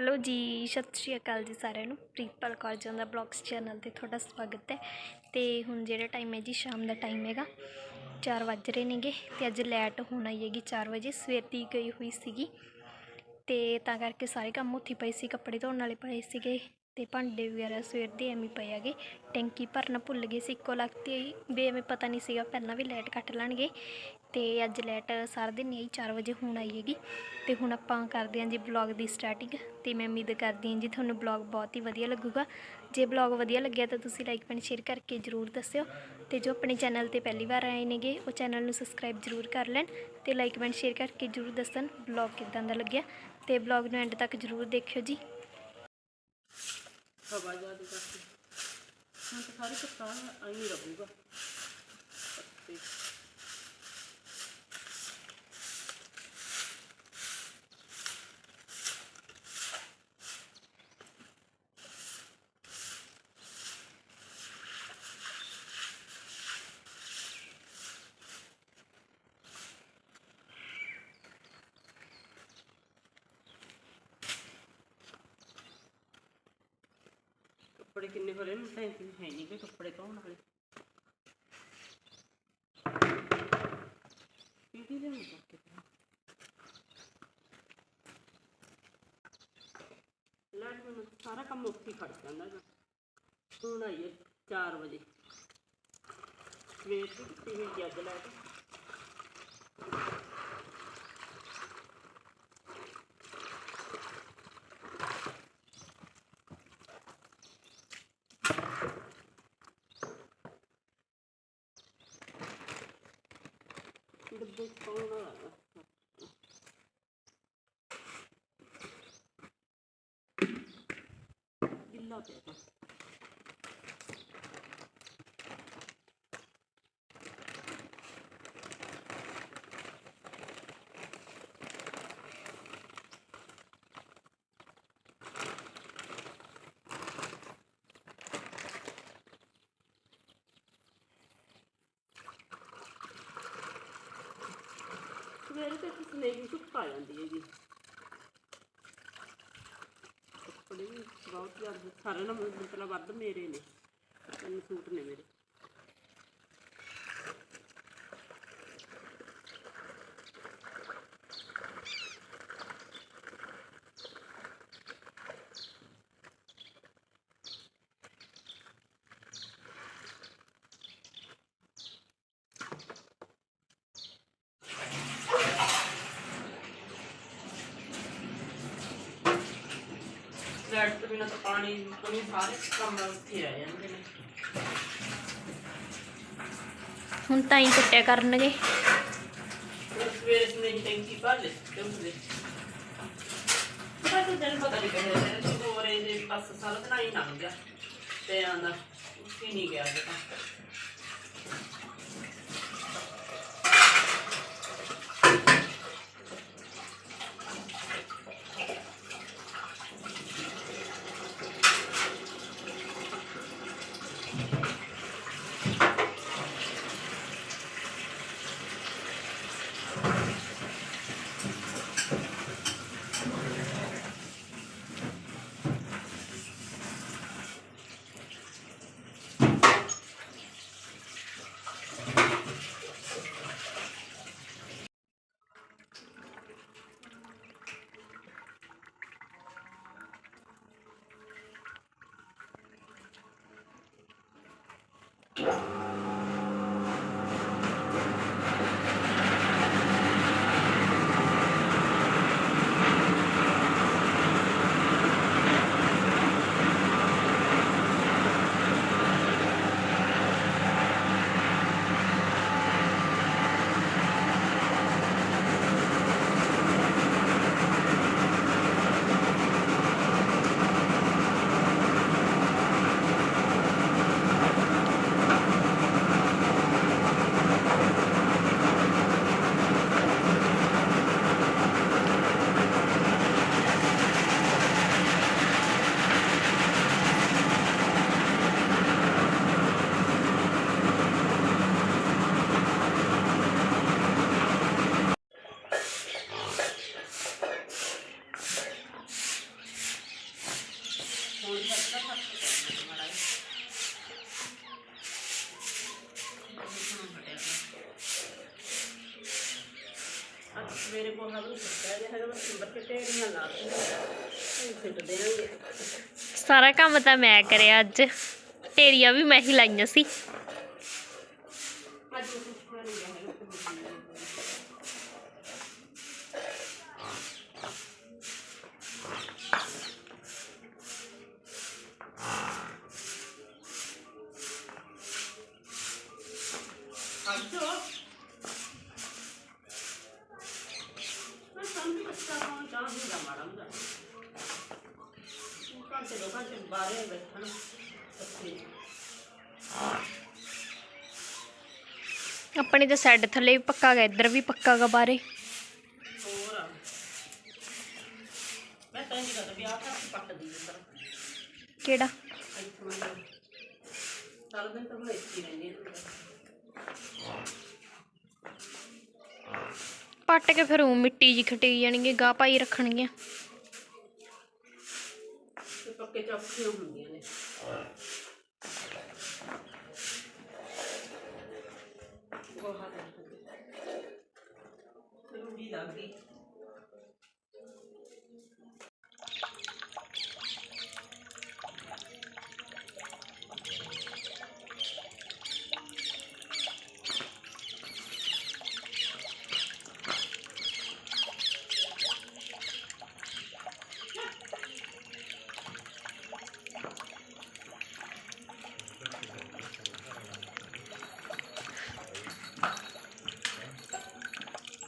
Hello ਜੀ, ਸਤਿ ਸ਼੍ਰੀ ਅਕਾਲ ਜੀ ਸਾਰਿਆਂ ਨੂੰ। ਪ੍ਰੀਤਪਾਲ ਕੌਰ ਦਾ ਬਲੌਗਸ ਚੈਨਲ ਤੇ ਤੁਹਾਡਾ ਸਵਾਗਤ ਹੈ। ਤੇ ਹੁਣ ਜਿਹੜਾ ਟਾਈਮ ਹੈ ਜੀ, ਸ਼ਾਮ ਦਾ ਟਾਈਮ ਹੈਗਾ 4 ਵੱਜ ਰਹੇ ਨੇਗੇ ਤੇ ਅੱਜ ਲੈਟ ਹੋਣ ਆਈ ਹੈਗੀ 4 ਵਜੇ, ਸਵੇਰ ਦੀ ਗਈ ਹੋਈ ਸੀਗੀ। ਤੇ ਤਾਂ ਕਰਕੇ ਸਾਰੇ ਕੰਮ ਉੱਥੇ ਪਏ ਸੀ, ਕੱਪੜੇ ਧੋਣ ਵਾਲੇ ਪਏ ਸੀਗੇ। ਤੇ ਭਾਂਡੇ ਵਗੈਰਾ ਸਵੇਰ ਦੇ ਐਵੇਂ ਪਏ ਹੈਗੇ। ਟੈਂਕੀ ਭਰਨਾ ਭੁੱਲ ਗਏ ਸੀ, ਇੱਕੋ ਲੱਗਤੀ ਵੀ ਐਵੇਂ ਪਤਾ ਨਹੀਂ ਸੀਗਾ, ਪਹਿਲਾਂ ਵੀ ਲਾਈਟ ਕੱਟ ਲੈਣਗੇ। ਤੇ ਅੱਜ ਲਾਈਟ ਸਾਰਾ ਦਿਨ ਨਹੀਂ 4 ਵਜੇ ਹੁਣ ਆਈ ਹੈਗੀ। ਤੇ ਹੁਣ ਆਪਾਂ ਕਰਦੇ ਹਾਂ ਜੀ ਬਲੌਗ ਦੀ ਸਟਾਰਟਿੰਗ ਤੇ ਮੈਂ ਉਮੀਦ ਕਰਦੀ ਹਾਂ ਜੀ ਤੁਹਾਨੂੰ ਬਲੌਗ ਬਹੁਤ ਹੀ ਵਧੀਆ ਲੱਗੂਗਾ। ਜੇ ਬਲੌਗ ਵਧੀਆ ਲੱਗਿਆ ਤਾਂ ਤੁਸੀਂ ਲਾਈਕ ਐਂਡ ਸ਼ੇਅਰ ਕਰਕੇ ਜਰੂਰ ਦੱਸਿਓ। ਤੇ ਜੋ ਆਪਣੇ ਚੈਨਲ ਤੇ ਪਹਿਲੀ ਵਾਰ ਆਏ ਨੇਗੇ, ਉਹ ਚੈਨਲ ਨੂੰ ਸਬਸਕ੍ਰਾਈਬ ਜਰੂਰ ਕਰ ਲੈਣ ਤੇ ਲਾਈਕ ਐਂਡ ਸ਼ੇਅਰ ਕਰਕੇ ਜਰੂਰ ਦੱਸਣ ਬਲੌਗ ਕਿਦਾਂ ਦਾ ਲੱਗਿਆ। ਤੇ ਬਲੌਗ ਨੂੰ ਐਂਡ ਤੱਕ ਜਰੂਰ ਦੇਖਿਓ ਜੀ। ਹਵਾ ਜ਼ਿਆਦਾ ਕਰਕੇ। ਹੁਣ ਤਾਂ ਸਾਰੇ ਕਪਤਾਨ ਆਈ ਰਹੂਗਾ। ਪੱਤੇ ਕੱਪੜੇ ਕਿੰਨੇ ਭਰੇ ਨੇ? ਟੈਂਕੀ ਹੈ ਨਹੀਂ ਕਿ ਕੱਪੜੇ ਧੋਣ ਵਾਲੇ। ਪੀਟੀ ਦੇ ਮੁੱਕ ਲੈਟ ਮੈਨੂੰ ਸਾਰਾ ਕੰਮ ਉੱਥੇ ਹੀ ਖੜ ਜਾਂਦਾ ਗਾ ਹੁਣ ਆਈਏ ਹੈ 4 ਵਜੇ। ਸਵੇਰ ਦੀ ਕਿੱਥੇ ਹੋਈ ਅੱਜ ਲੈ ਕੇ। ਗਿੱਲਾ ਪਿਆ ਤਾ। ਸਵੇਰੇ ਤੇ ਕਿਸਨੇ ਵੀ ਧੁੱਪ ਆ ਜਾਂਦੀ ਹੈ ਜੀ ਕੱਪੜੇ ਵੀ ਬਹੁਤ ਜ਼ਿਆਦਾ ਸਾਰਿਆਂ ਨਾਲ ਮਤਲਬ ਵੱਧ ਮੇਰੇ ਨੇ ਤਿੰਨ ਸੂਟ ਨੇ ਮੇਰੇ ਲੈਟ ਤੋਂ ਤਾਂ ਪਾਣੀ ਪਾਣੀ ਸਾਰੇ ਕੰਮ ਉੱਥੇ ਆ ਜਾਂਦੇ ਨੇ। ਹੁਣ ਤਾਂ ਹੀ ਕੁੱਟਿਆ ਕਰਨਗੇ। ਸਵੇਰੇ ਸਵੇਰੇ ਟੈਂਕੀ ਭਰ ਲੈ ਤੇ ਉਸਦੇ ਪਤਾ ਦਿਨ ਪਤਾ ਨਹੀਂ ਕਿਹੜੇ ਦਿਨ ਤੋਂ ਵਰੇ ਦੇ ਬਸ ਸਾਰਾ ਦਿਨ ਲੰਘ ਗਿਆ ਤੇ ਆਂਦਾ ਉੱਠੀ ਨਹੀਂ ਗਿਆ ਤਾਂ। ਸਵੇਰੇ ਕੋਹਾ ਵੀ ਸੁੱਤਾ ਜਿਹਾ ਹੈਗਾ ਬਸ ਬੱਚੇ ਢੇੜੀਆਂ ਲਾ ਇਹ ਸਿੱਟ ਦੇਣਗੇ ਸਾਰਾ ਕੰਮ ਤਾਂ ਮੈਂ ਕਰਿਆ ਅੱਜ ਢੇਰੀਆਂ ਵੀ ਮੈਂ ਹੀ ਲਾਈਆਂ ਸੀ। ਅੱਜ ਕੁਛ ਸੁੱਕਣਾ ਨਹੀਂ ਗਿਆ ਬੈਠਣ। ਬੱਚੇ ਆਪਣੇ ਤਾਂ ਸੈੱਡ ਥੱਲੇ ਵੀ ਪੱਕਾ ਗਾ ਇੱਧਰ ਵੀ ਪੱਕਾ ਗਾ ਬਾਰੇ ਹੋਰ ਮੈਂ ਤਾਂ ਨਹੀਂ ਕਰਦਾ ਵੀ ਆਹ ਤਾਂ ਪੱਟਦੀ ਅੰਦਰ ਕਿਹੜਾ? ਇੱਥੋਂ ਅੰਦਰ ਸਾਰਾ ਦਿਨ ਤਾਂ ਮੈਂ ਇੱਥੇ ਹੀ ਰਹਿੰਦੀ ਹਾਂ। ਅੰਦਰ। ਪੱਟ ਕੇ ਫਿਰ ਉਹ ਮਿੱਟੀ ਜੀ ਖਟੀ ਜਾਣਗੇ ਗਾਹ ਪਾਈ ਰੱਖਣਗੀਆਂ। ਪੱਕੇ ਚੌਕੀਆਂ ਹੁੰਦੀਆਂ ਨੇ। ਗੋਹਾ ਦੇ ਰੂੜੀ ਲੱਗ ਗਈ।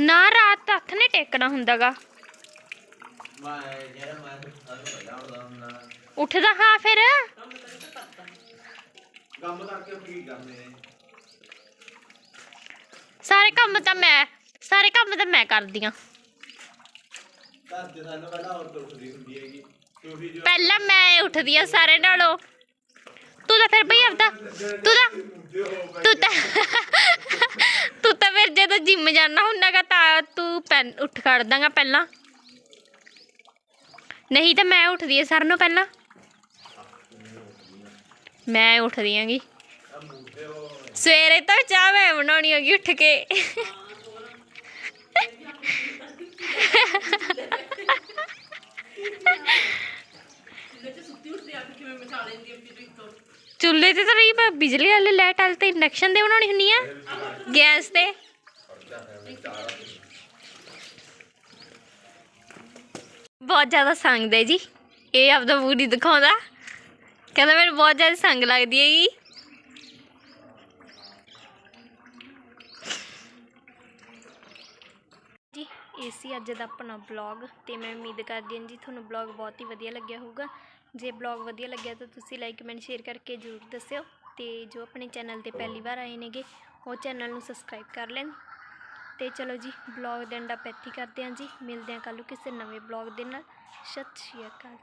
ਨਾ ਰਾਤ ਹੱਥ ਨੇ ਟੇਕਣਾ ਹੁੰਦਾਗਾ। ਉੱਠਦਾ ਹਾਂ ਫਿਰ। ਕੰਮ ਕਰਕੇ ਕੀ ਕਰਨੇ ਨੇ। ਸਾਰੇ ਕੰਮ ਤਾਂ ਮੈਂ ਸਾਰੇ ਕੰਮ ਤਾਂ ਮੈਂ ਕਰਦੀ ਆ ਘਰ ਦੇ ਸਾਨੂੰ ਪਹਿਲਾਂ ਔਰਤ ਉੱਠਦੀ ਹੁੰਦੀ ਹੈਗੀ। ਤੂੰ ਵੀ ਜੋ ਪਹਿਲਾਂ ਮੈਂ ਉੱਠਦੀ ਆ ਸਾਰੇ ਨਾਲੋਂ। ਤੂੰ ਤਾਂ ਫਿਰ ਬਈ ਆਪਦਾ ਤੂੰ ਤਾਂ ਤੂੰ ਤਾਂ ਤੂੰ ਤਾਂ ਫਿਰ ਜਦੋਂ ਜਿੰਮ ਜਾਣਾ ਹੁੰਦਾਗਾ ਤਾਂ ਤੂੰ ਪੈਨ, ਉੱਠ ਖੜਦਾਗਾ ਪਹਿਲਾਂ। ਨਹੀਂ ਤਾਂ ਮੈਂ ਉੱਠਦੀ ਆ ਸਾਰਿਆਂ ਨੂੰ ਪਹਿਲਾਂ। ਮੈਂ ਉੱਠਦੀ ਆਂਗੀ ਮੁੰਡੇ ਸਵੇਰੇ ਤਾਂ ਚਾਹ ਮੈਂ ਬਣਾਉਣੀ ਹੋਗੀ ਉੱਠ ਕੇ। ਸੁੱਤੀ ਉੱਠਦੀ ਆ? ਕਿਵੇਂ ਮਚਾ ਲੈਂਦੀ ਆ ਫਿਰ ਤੋਂ ਚੁੱਲ੍ਹੇ ਤੇ ਤਾਂ ਰਹੀ ਬਿਜਲੀ ਵਾਲੇ ਲਾਈਟ ਵਾਲੇ ਤੇ ਇੰਡਕਸ਼ਨ ਦੇ ਬਣਾਉਣੀ ਹੁੰਦੀ ਆ। ਗੈਸ ਤੇ। ਬਹੁਤ ਜ਼ਿਆਦਾ ਸੰਗਦੇ ਜੀ। ਇਹ ਆਪਦਾ ਪੂਰੀ ਦਿਖਾਉਂਦਾ। ਕਹਿੰਦਾ ਮੈਨੂੰ ਬਹੁਤ ਜ਼ਿਆਦਾ ਸੰਗ ਲੱਗਦੀ ਹੈਗੀ। ਇਹ ਸੀ ਅੱਜ ਦਾ ਆਪਣਾ ਬਲੌਗ ਤੇ ਮੈਂ ਉਮੀਦ ਕਰਦੀ ਹਾਂ ਜੀ ਤੁਹਾਨੂੰ ਬਲੌਗ ਬਹੁਤ ਹੀ ਵਧੀਆ ਲੱਗਿਆ ਹੋਊਗਾ। ਜੇ ਬਲੌਗ ਵਧੀਆ ਲੱਗਿਆ ਤਾਂ ਤੁਸੀਂ ਲਾਈਕ ਕਮੈਂਟ ਸ਼ੇਅਰ ਕਰਕੇ ਜ਼ਰੂਰ ਦੱਸਿਓ ਤੇ ਜੋ ਆਪਣੇ ਚੈਨਲ ਤੇ ਪਹਿਲੀ ਵਾਰ ਆਏ ਨੇਗੇ, ਉਹ ਚੈਨਲ ਨੂੰ ਸਬਸਕ੍ਰਾਈਬ ਕਰ ਲੈਣ। ਤੇ ਚਲੋ ਜੀ ਬਲੌਗ ਦੇ ਐਂਡ ਆਪਾਂ ਇੱਥੇ ਕਰਦੇ ਹਾਂ ਜੀ। ਮਿਲਦੇ ਹਾਂ ਕੱਲ੍ਹ ਨੂੰ ਕਿਸੇ ਨਵੇਂ ਬਲੌਗ ਦੇ ਨਾਲ। ਸਤਿ ਸ਼੍ਰੀ ਅਕਾਲ।